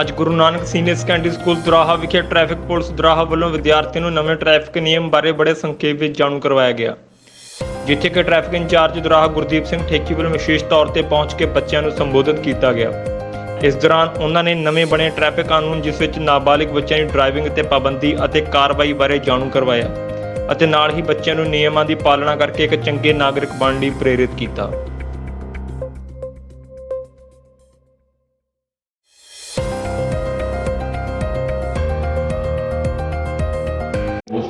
ਅੱਜ Guru Nanak senior secondary school Doraha ਵਿਖੇ traffic police ਦੁਰਾਹਾ ਵੱਲੋਂ ਵਿਦਿਆਰਥੀਆਂ ਨੂੰ ਨਵੇਂ ਟ੍ਰੈਫਿਕ ਨਿਯਮ ਬਾਰੇ ਬੜੇ ਸੰਖੇਪ ਵਿੱਚ ਜਾਣੂ ਕਰਵਾਇਆ ਗਿਆ। ਜਿੱਥੇ ਕਿ ਟ੍ਰੈਫਿਕ ਇੰਚਾਰਜ ਦੁਰਾਹਾ ਗੁਰਦੀਪ ਸਿੰਘ ਠੇਕੀ ਵੱਲੋਂ ਵਿਸ਼ੇਸ਼ ਤੌਰ ਤੇ ਪਹੁੰਚ ਕੇ ਬੱਚਿਆਂ ਨੂੰ ਸੰਬੋਧਿਤ ਕੀਤਾ ਗਿਆ। ਇਸ ਦੌਰਾਨ ਉਹਨਾਂ ਨੇ ਨਵੇਂ ਬਣੇ ਟ੍ਰੈਫਿਕ ਕਾਨੂੰਨ, ਜਿਸ ਵਿੱਚ ਨਾਬਾਲਿਗ ਬੱਚਿਆਂ ਦੀ ਡਰਾਈਵਿੰਗ ਤੇ ਪਾਬੰਦੀ ਅਤੇ ਕਾਰਵਾਈ ਬਾਰੇ ਜਾਣੂ ਕਰਵਾਇਆ ਅਤੇ ਨਾਲ ਹੀ ਬੱਚਿਆਂ ਨੂੰ ਨਿਯਮਾਂ ਦੀ ਪਾਲਣਾ ਕਰਕੇ ਇੱਕ ਚੰਗੇ ਨਾਗਰਿਕ ਬਣਨ ਲਈ ਪ੍ਰੇਰਿਤ ਕੀਤਾ।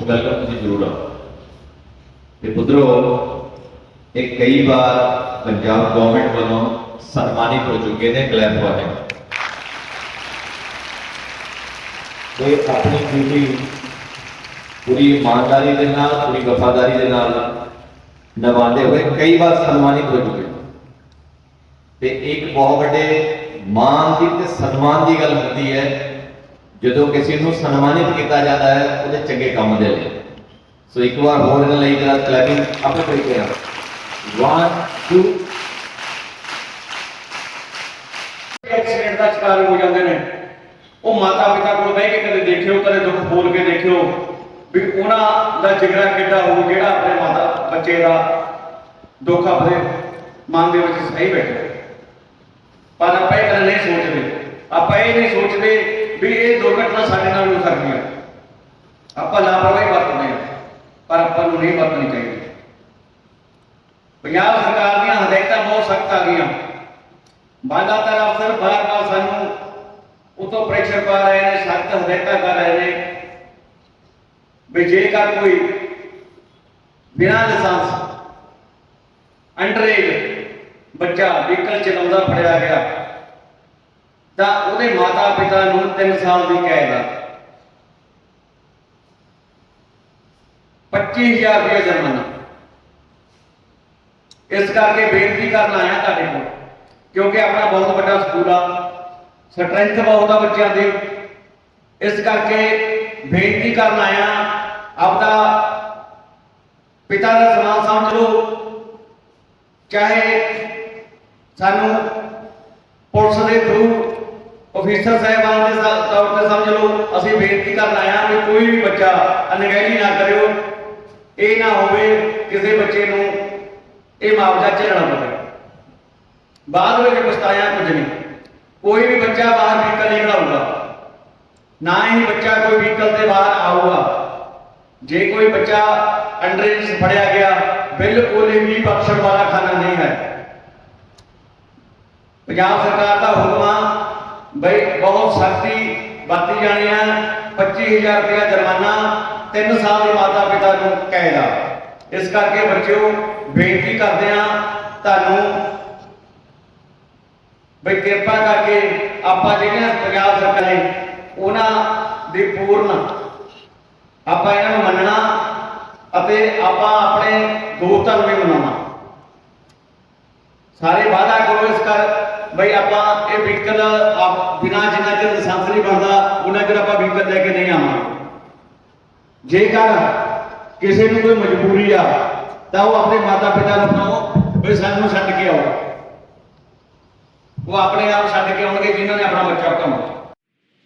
ਮੋਸਟ ਵੈਲਕਮ ਤੁਸੀਂ ਜ਼ਰੂਰ ਆਓ। ਤੇ ਪੁੱਤਰੋ, ਇਹ ਕਈ ਵਾਰ ਪੰਜਾਬ ਗਵਰਨਮੈਂਟ ਵੱਲੋਂ ਸਨਮਾਨਿਤ ਹੋ ਚੁੱਕੇ ਨੇ ਕਲੈਪ ਵਾਲੇ। ਤੇ ਆਪਣੀ ਡਿਊਟੀ ਪੂਰੀ ਇਮਾਨਦਾਰੀ ਦੇ ਨਾਲ, ਪੂਰੀ ਵਫਾਦਾਰੀ ਦੇ ਨਾਲ ਨਿਭਾਉਂਦੇ ਹੋਏ ਕਈ ਵਾਰ ਸਨਮਾਨਿਤ ਹੋ ਚੁੱਕੇ ਤੇ ਇੱਕ ਬਹੁਤ ਵੱਡੇ ਮਾਨ ਦੀ ਤੇ ਸਨਮਾਨ ਦੀ ਗੱਲ ਹੁੰਦੀ ਹੈ ਜਦੋਂ ਕਿਸੇ ਨੂੰ ਸਨਮਾਨਿਤ ਕੀਤਾ ਜਾਂਦਾ ਹੈ, ਉਹਦੇ ਚੰਗੇ ਕੰਮ ਦੇ ਲਈ। ਸੋ ਇੱਕ ਵਾਰ ਹੋਰ ਇਹਨਾਂ ਲਈ ਜਰਾ ਕਲੈਪਿੰਗ ਆਪਣੇ ਤਰੀਕੇ ਨਾਲ। 1 2 ਐਕਸੀਡੈਂਟ ਦਾ ਸ਼ਿਕਾਰ ਹੋ ਜਾਂਦੇ ਨੇ। ਉਹ ਮਾਤਾ ਪਿਤਾ ਕੋਲ ਬਹਿ ਕੇ ਕਦੇ ਦੇਖਿਓ, ਕਦੇ ਦੁੱਖ ਬੋਲ ਕੇ ਦੇਖਿਓ ਵੀ ਉਹਨਾਂ ਦਾ ਜਿਗਰਾ ਕਿੱਡਾ ਹੋਊ ਜਿਹੜਾ ਆਪਣੇ ਮਾਤਾ, ਬੱਚੇ ਦਾ ਦੁੱਖ ਆਪਣੇ ਮਨ ਦੇ ਵਿੱਚ ਸਹੀ ਬੈਠੇ। ਪਰ ਆਪਾਂ ਇਹ ਗੱਲ ਨਹੀਂ ਸੋਚਦੇ। ਆਪਾਂ ਇਹ ਨਹੀਂ ਸੋਚਦੇ ਵੀ ਇਹ ਦੁਰਘਟਨਾ ਸਾਡੇ ਨਾਲ ਹੋ ਸਕਦੀ ਹੈ ਆਪਾਂ ਲਾਪਰਵਾਹੀ ਵਰਤਦੇ ਹਾਂ, ਪਰ ਆਪਾਂ ਨੂੰ ਨਹੀਂ ਵਰਤਣੀ ਚਾਹੀਦੀ। ਪੰਜਾਬ ਸਰਕਾਰ ਦੀਆਂ ਹਦਾਇਤਾਂ ਬਹੁਤ ਸਖਤ ਆ ਗਈਆਂ। ਬਾਲਾਤਰ ਅਫਸਰ ਬਾਰ-ਬਾਰ ਸਾਨੂੰ ਉਤੋਂ ਪ੍ਰੈਸ਼ਰ ਪਾ ਰਹੇ ਨੇ, ਸਖਤ ਹਦਾਇਤਾਂ ਕਰ ਰਹੇ ਨੇ। ਵੀ ਜੇਕਰ ਕੋਈ ਬਿਨਾਂ ਲਾਇਸੈਂਸ ਅੰਡਰਏਜ ਬੱਚਾ ਵਹੀਕਲ ਚਲਾਉਂਦਾ ਫੜਿਆ ਗਿਆ ਤਾਂ ਉਹਦੇ ਮਾਤਾ ਪਿਤਾ ਨੂੰ 3 ਸਾਲ ਦੀ ਕੈਦ ਆ। 25000 ਰੁਪਏ ਜੁਰਮਾਨਾ। ਇਸ ਕਰਕੇ ਬੇਨਤੀ ਕਰਨ ਆਇਆ ਤੁਹਾਡੇ ਕੋਲ, ਕਿਉਂਕਿ ਆਪਣਾ ਬਹੁਤ ਵੱਡਾ ਸਕੂਲ ਆ, ਸਟਰੈਂਥ ਬਹੁਤ ਆ ਬੱਚਿਆਂ ਦੀ। ਇਸ ਕਰਕੇ ਬੇਨਤੀ ਕਰਨ ਆਇਆ, ਆਪਦਾ ਪਿਤਾ ਦਾ ਸਮਾਨ ਸਮਝ ਲਓ। ਚਾਹੇ ਸਾਨੂੰ ਪੁਲਿਸ ਦੇ ਥਰੂ ਅਫੀਸਰ ਸਾਹਿਬਾਨ ਦੇ ਤੌਰ ਤੇ ਸਮਝ ਲਓ, ਅਸੀਂ ਬੇਨਤੀ ਕਰਨ ਆਇਆ ਵੀ ਕੋਈ ਵੀ ਬੱਚਾ ਅਣਗਹਿਲੀ ਨਾ ਕਰਿਓ। ਇਹ ਨਾ ਹੋਵੇ ਕਿਸੇ ਬੱਚੇ ਨੂੰ ਇਹ ਮੁਆਵਜ਼ਾ ਝੱਲਣਾ ਪਵੇ। ਬਾਅਦ ਵਿੱਚ ਪਛਤਾਇਆ ਕੁਝ ਨਹੀਂ। ਕੋਈ ਵੀ ਬੱਚਾ ਬਾਹਰ ਵਹੀਕਲ ਨਹੀਂ ਖੜਾਊਗਾ। ਨਾ ਹੀ ਬੱਚਾ ਕੋਈ ਵਹੀਕਲ ਤੇ ਬਾਹਰ ਆਊਗਾ। ਜੇ ਕੋਈ ਬੱਚਾ ਅੰਡਰੇਜ ਫੜਿਆ ਗਿਆ, ਬਿਲਕੁਲ ਵੀ ਬਖਸ਼ਣ ਵਾਲਾ ਖਾਨਾ ਨਹੀਂ ਹੈ। ਪੰਜਾਬ ਸਰਕਾਰ ਦਾ ਹੁਕਮ ਆ ਬਈ ਬਹੁਤ ਸਖਤੀ ਵਰਤੀ ਜਾਣੀ ਹੈ 25000 ਰੁਪਇਆ ਜੁਰਮਾਨਾ 3 ਸਾਲ ਦੇ ਮਾਤਾ ਪਿਤਾ ਨੂੰ ਕੈਦ ਆ। ਇਸ ਕਰਕੇ ਬੱਚਿਓ, ਬੇਨਤੀ ਕਰਦੇ ਆ, ਤੁਹਾਨੂੰ ਬਈ ਕਿਰਪਾ ਕਰਕੇ ਆਪਾਂ ਜਿਹੜੀਆਂ ਪੰਜਾਬ ਸਰਕਾਰ ਨੇ, ਉਹਨਾਂ ਦੀ ਪੂਰਨ ਆਪਾਂ ਇਹਨਾਂ ਨੂੰ ਮੰਨਣਾ ਅਤੇ ਆਪਾਂ ਆਪਣੇ ਦੋਸਤਾਂ ਨੂੰ ਵੀ ਮਨਾਉਣਾ। ਸਾਰੇ ਵਾਅਦਾ ਕਰੋ ਇਸ ਕਰ, ਬਈ ਆਪਾਂ ਇਹ ਵਹੀਕਲ ਆਪ ਬਿਨਾਂ ਜਿੰਨਾ ਚਿਰ ਲਾਇਸੈਂਸ ਨਹੀਂ ਬਣਦਾ ਉਹਨਾਂ ਆਪਾਂ ਵਹੀਕਲ ਲੈ ਕੇ ਨਹੀਂ ਆਵਾਂਗੇ। ਜੇਕਰ ਕਿਸੇ ਨੂੰ ਕੋਈ ਮਜਬੂਰੀ ਆ, ਤਾਂ ਉਹ ਆਪਣੇ ਮਾਤਾ ਪਿਤਾ ਨੂੰ ਕਹੋ ਵੀ ਸਾਨੂੰ ਛੱਡ ਕੇ ਆਓ। ਉਹ ਆਪਣੇ ਆਪ ਛੱਡ ਕੇ ਆਉਣਗੇ ਜਿਨ੍ਹਾਂ ਨੇ ਆਪਣਾ ਬੱਚਾ ਕੰਮ